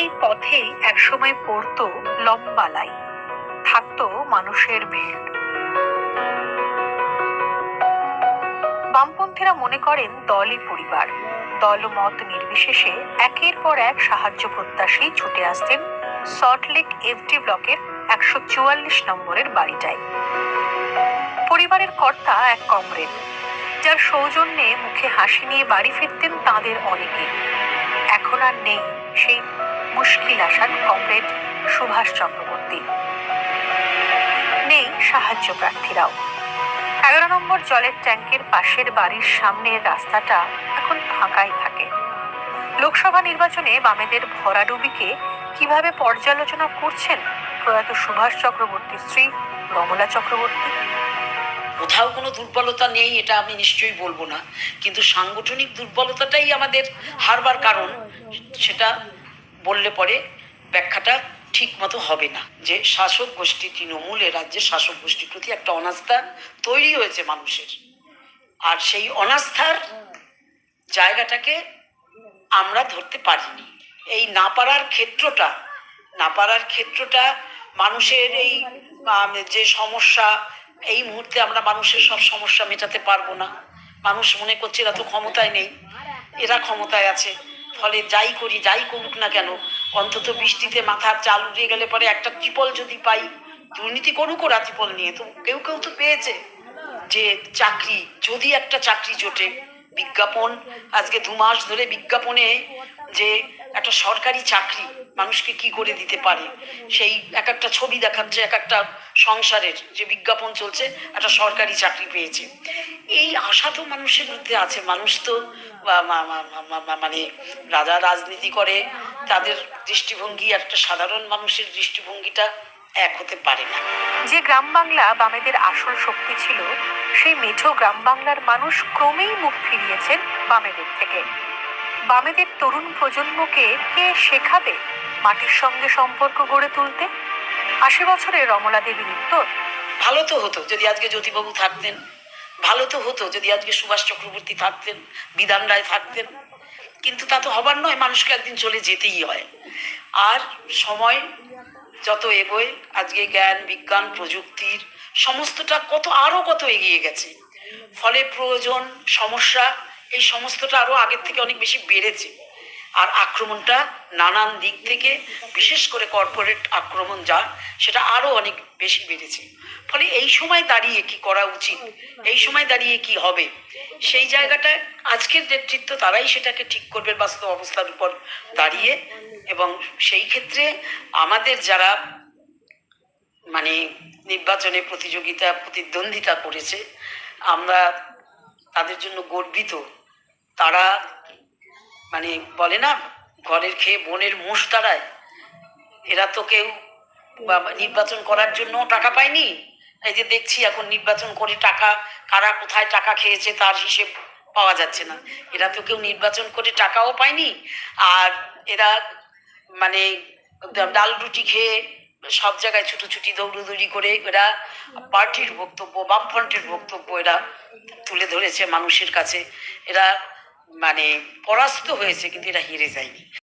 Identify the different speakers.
Speaker 1: এই পথেই একসময় পড়তো লম্বা লাইন থাকতো মানুষের ভিড়। বামপন্থীরা মনে করেন দলই পরিবার। দল মত নির্বিশেষে একের পর এক সাহায্য প্রত্যাশী ছুটে আসতেন সল্টলেক এফডি ব্লকের একশো চুয়াল্লিশ নম্বরের বাড়িটায়। পরিবারের কর্তা এক কমরেড, যার সৌজন্যে মুখে হাসি নিয়ে বাড়ি ফিরতেন তাদের অনেকে। এখন আর নেই সেই মুশকিল আসার কমরেড সুভাষ চক্রবর্তী। নেই সাহায্য প্রার্থীরাও। এগারো নম্বর জলের ট্যাঙ্কের পাশের বাড়ির সামনের রাস্তাটা এখন ফাঁকাই থাকে। লোকসভা নির্বাচনে বামেদের ভরাডুবিকে কীভাবে পর্যালোচনা করছেন প্রয়াত সুভাষ চক্রবর্তীর স্ত্রী রমলা চক্রবর্তী?
Speaker 2: কোথাও কোনো দুর্বলতা নেই, এটা আমি নিশ্চয়ই বলব না। কিন্তু সাংগঠনিক দুর্বলতাটাই আমাদের হারবার কারণ। সেটা বললে পরে ব্যাখ্যাটা ঠিক মতো হবে না। যে শাসক গোষ্ঠী তৃণমূল, এ রাজ্যের শাসক গোষ্ঠীর প্রতি একটা অনাস্থা তৈরি হয়েছে মানুষের। আর সেই অনাস্থার জায়গাটাকে আমরা ধরতে পারিনি। এই না পারার ক্ষেত্রটা, না পারার ক্ষেত্রটা মানুষের এই যে সমস্যা, এই মুহূর্তে আমরা মানুষের সব সমস্যা মেটাতে পারব না। মানুষ মনে করছে এরা তো ক্ষমতায় নেই। এরা ক্ষমতায় আছে। ফলে যাই করি, যাই করুক না কেন, অন্তত বৃষ্টিতে মাথার চাল উড়িয়ে গেলে পরে একটা ত্রিপল যদি পাই, দুর্নীতি করুক ওরা ত্রিপল নিয়ে। তো কেউ কেউ তো পেয়েছে যে চাকরি, যদি একটা চাকরি জোটে, বিজ্ঞাপন, আজকে দু মাস ধরে বিজ্ঞাপনে যে একটা সরকারি চাকরি মানুষকে কি করে দিতে পারে? সেই এক একটা ছবি দেখাচ্ছে, এক একটা সংসারের যে বিজ্ঞাপন চলছে, একটা সরকারি চাকরি পেয়েছে। এই আশা তো মানুষের মধ্যে আছে। মানুষ তো মানে রাজা রাজনীতি করে, তাদের দৃষ্টিভঙ্গি, একটা সাধারণ মানুষের দৃষ্টিভঙ্গিটা এক হতে পারে না।
Speaker 1: যে গ্রাম বাংলা বামেদের আসল শক্তি ছিল, সেই মেঠো গ্রাম বাংলার মানুষ ক্রমেই মুখ ফিরিয়েছেন বামেদের থেকে। বামেদের তরুণ প্রজন্মকে কে শেখাবে? মাটির সঙ্গে সম্পর্ক গড়ে তুলতে? আশি বছরে রমলা দেবীর উত্তর
Speaker 2: ভালো তো হতো যদি আজকে জ্যোতিবাবু থাকতেন। ভালো তো হতো যদি আজকে সুভাষ চক্রবর্তী থাকতেন, বিধান রায় থাকতেন। কিন্তু তা তো হবার নয়, মানুষকে একদিন চলে যেতেই হয়। আর সময় যত এগোয়, আজকে জ্ঞান, বিজ্ঞান, প্রযুক্তির সমস্তটা কত আরও কত এগিয়ে গেছে। ফলে প্রয়োজন, সমস্যা, এই সমস্তটা আরও আগের থেকে অনেক বেশি বেড়েছে। আর আক্রমণটা নানান দিক থেকে, বিশেষ করে কর্পোরেট আক্রমণ যা, সেটা আরও অনেক বেশি বেড়েছে। ফলে এই সময় দাঁড়িয়ে কি করা উচিত? এই সময় দাঁড়িয়ে কি হবে? সেই জায়গাটায় আজকের নেতৃত্ব তারাই সেটাকে ঠিক করবে, বাস্তব অবস্থার উপর দাঁড়িয়ে। এবং সেই ক্ষেত্রে আমাদের যারা মানে নির্বাচনে প্রতিযোগিতা, প্রতিদ্বন্দ্বিতা করেছে, আমরা তাদের জন্য গর্বিত। তারা মানে বলে না, ঘরের খেয়ে বনের মোষ দাঁড়ায়। এরা তো কেউ নির্বাচন করার জন্য টাকা পায়নি। এই যে দেখছি এখন নির্বাচন করে টাকা, কারা কোথায় টাকা খেয়েছে তার হিসেব পাওয়া যাচ্ছে না। এরা তো কেউ নির্বাচন করে টাকাও পায়নি। আর এরা মানে ডাল রুটি খেয়ে সব জায়গায় ছুটোছুটি, দৌড়দৌড়ি করে এরা পার্টির বক্তব্য, বামফ্রন্টের বক্তব্য এরা তুলে ধরেছে মানুষের কাছে। এরা মানে পরাস্ত হয়েছে কিন্তু এটা হেরে যায়নি।